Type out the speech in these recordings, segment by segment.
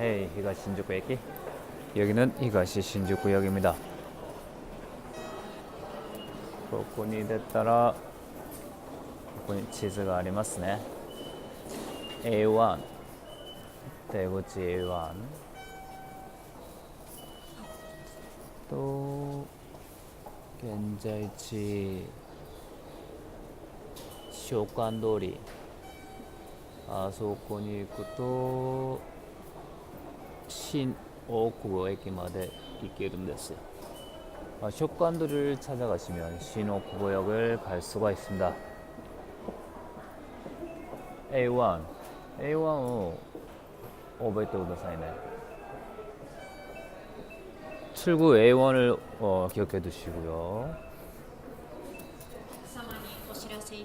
헤이 히가시 신주쿠駅 여기는 히가시 신주쿠역입니다. ここに出たらここに地図がありますね A1 出口 A1 と現在地召喚通りあそこに行くと 新大久保駅まで行けるんですよ 어, 쇼관도를 찾아가시면 신호구보역을 갈 수가 있습니다. A1, A1 を覚えてくださいね. 출구 A1을 어, 기억해 두시고요. 様にお知らせい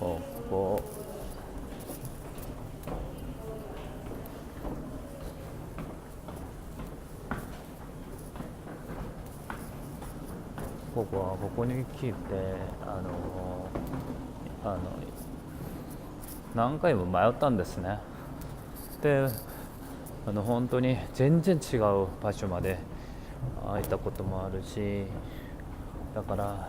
어, 뭐ここはここに来てあのあの何回も迷ったんですね。であの本当に全然違う場所まであ行ったこともあるしだから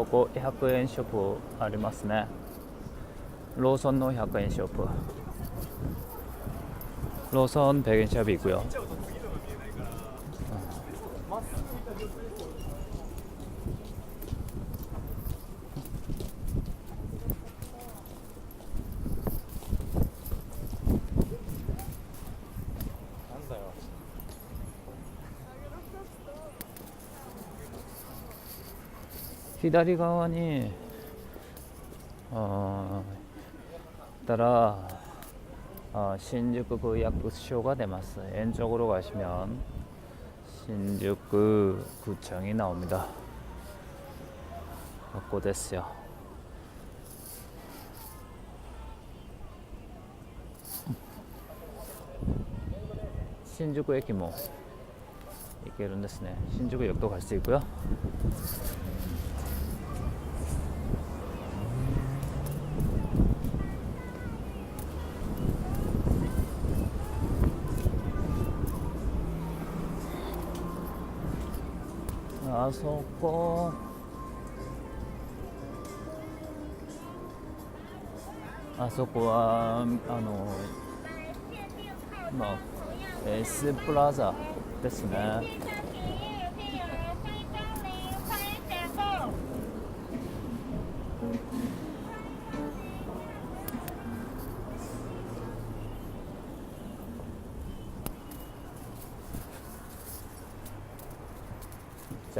ここ100円ショップありますね。ローソンの100円ショップ。ローソン100円ショップ行くよ。左側にあーったら아, 신주구 약국쇼가 되ます. 왼쪽으로 가시면 신주구 구청이 나옵니다. 갖고 됐어요. 신주구駅も行けるんですね. 신주구 역도 갈 수 있고요. あそこ。あそこはあのまあエスプラザですね。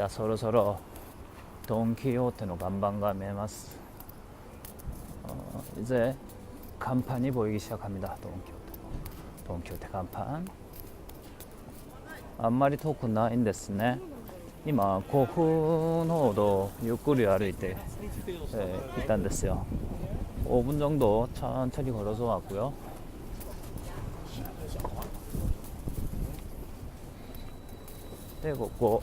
じゃあそろそろドン・キホーテの看板が見えます 어, 이제 간판이 보이기 시작합니다 돈키호테 돈키호테 간판 あんまり遠くないんですね今甲府のほどゆっくり歩いて、えー行ったんですよ 5분 정도 천천히 걸어서 왔고요 네, ここ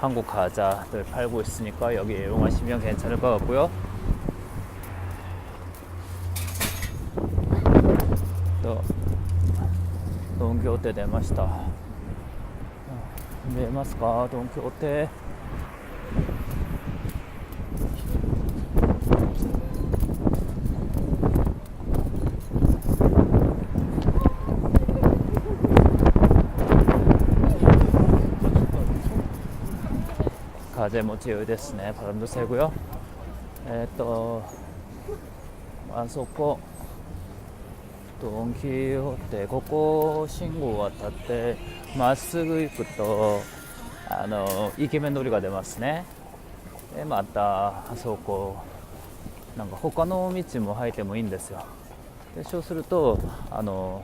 한국 과자들 팔고 있으니까 여기 이용하시면 괜찮을 것 같고요. 또ドン・キホーテ出ました見えますかドン・キホーテ 風も強いですね바람도 세고요えっとあそこドン・キホーテここ信号を渡ってまっすぐ行くとあのイケメン通りが出ますねでまたあそこなんか他の道も入ってもいいんですよでそうするとあの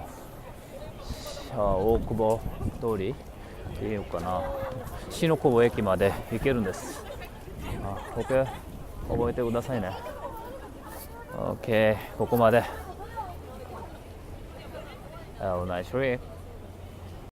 大久保通り っていうかな。新小保駅まで行けるんです。あ OK 覚えてくださいね。OK ここまで。Have a nice trip